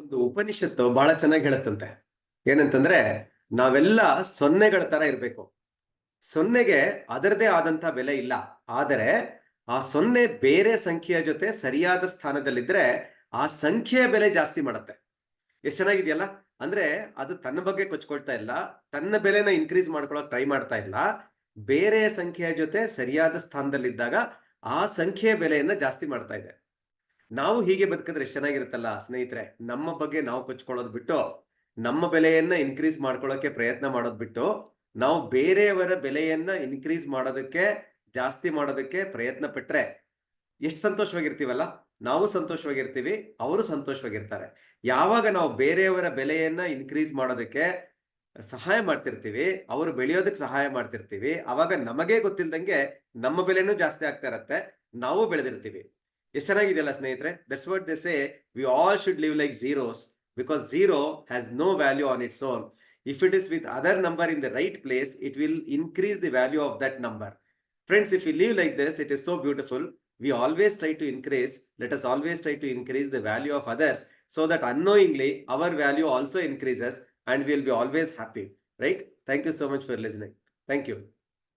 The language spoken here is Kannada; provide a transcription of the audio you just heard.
ಒಂದು ಉಪನಿಷತ್ತು ಬಹಳ ಚೆನ್ನಾಗಿ ಹೇಳುತ್ತಂತೆ. ಏನಂತಂದ್ರೆ, ನಾವೆಲ್ಲ ಸೊನ್ನೆಗಳ ತರ ಇರ್ಬೇಕು. ಸೊನ್ನೆಗೆ ಅದರದೇ ಆದಂತ ಬೆಲೆ ಇಲ್ಲ. ಆದರೆ, ಆ ಸೊನ್ನೆ ಬೇರೆ ಸಂಖ್ಯೆಯ ಜೊತೆ ಸರಿಯಾದ ಸ್ಥಾನದಲ್ಲಿದ್ರೆ ಆ ಸಂಖ್ಯೆಯ ಬೆಲೆ ಜಾಸ್ತಿ ಮಾಡುತ್ತೆ. ಎಷ್ಟು ಚೆನ್ನಾಗಿದೆಯಲ್ಲ? ಅಂದ್ರೆ, ಅದು ತನ್ನ ಬಗ್ಗೆ ಕೊಚ್ಕೊಳ್ತಾ ಇಲ್ಲ, ತನ್ನ ಬೆಲೆನ ಇನ್ಕ್ರೀಸ್ ಮಾಡ್ಕೊಳಕ್ ಟ್ರೈ ಮಾಡ್ತಾ ಇಲ್ಲ, ಬೇರೆ ಸಂಖ್ಯೆಯ ಜೊತೆ ಸರಿಯಾದ ಸ್ಥಾನದಲ್ಲಿದ್ದಾಗ ಆ ಸಂಖ್ಯೆಯ ಬೆಲೆಯನ್ನ ಜಾಸ್ತಿ ಮಾಡ್ತಾ ಇದೆ. ನಾವು ಹೀಗೆ ಬದುಕಿದ್ರೆ ಎಷ್ಟು ಚೆನ್ನಾಗಿರುತ್ತಲ್ಲ ಸ್ನೇಹಿತರೆ, ನಮ್ಮ ಬಗ್ಗೆ ನಾವು ಕೊಚ್ಕೊಳ್ಳೋದು ಬಿಟ್ಟು, ನಮ್ಮ ಬೆಲೆಯನ್ನ ಇನ್ಕ್ರೀಸ್ ಮಾಡ್ಕೊಳ್ಳೋಕೆ ಪ್ರಯತ್ನ ಮಾಡೋದು ಬಿಟ್ಟು, ನಾವು ಬೇರೆಯವರ ಬೆಲೆಯನ್ನ ಇನ್ಕ್ರೀಸ್ ಮಾಡೋದಕ್ಕೆ, ಜಾಸ್ತಿ ಮಾಡೋದಕ್ಕೆ ಪ್ರಯತ್ನ ಪಟ್ರೆ ಎಷ್ಟು ಸಂತೋಷವಾಗಿರ್ತೀವಲ್ಲ? ನಾವು ಸಂತೋಷವಾಗಿರ್ತೀವಿ, ಅವರು ಸಂತೋಷವಾಗಿರ್ತಾರೆ. ಯಾವಾಗ ನಾವು ಬೇರೆಯವರ ಬೆಲೆಯನ್ನ ಇನ್ಕ್ರೀಸ್ ಮಾಡೋದಕ್ಕೆ ಸಹಾಯ ಮಾಡ್ತಿರ್ತೀವಿ, ಅವರು ಬೆಳೆಯೋದಕ್ಕೆ ಸಹಾಯ ಮಾಡ್ತಿರ್ತೀವಿ, ಅವಾಗ ನಮಗೆ ಗೊತ್ತಿಲ್ದಂಗೆ ನಮ್ಮ ಬೆಲೆನೂ ಜಾಸ್ತಿ ಆಗ್ತಾ ಇರತ್ತೆ, ನಾವು ಬೆಳೆದಿರ್ತೀವಿ. ಎಷ್ಟು ಚೆನ್ನಾಗಿದೆಯಲ್ಲ ಸ್ನೇಹಿತರೆ that's what they say we all should live like zeros because zero has no value on its own if it is with other number in the right place it will increase the value of that number friends if you live like this it is so beautiful we always try to increase let us always try to increase the value of others so that unknowingly our value also increases and we'll be always happy right thank you so much for listening thank you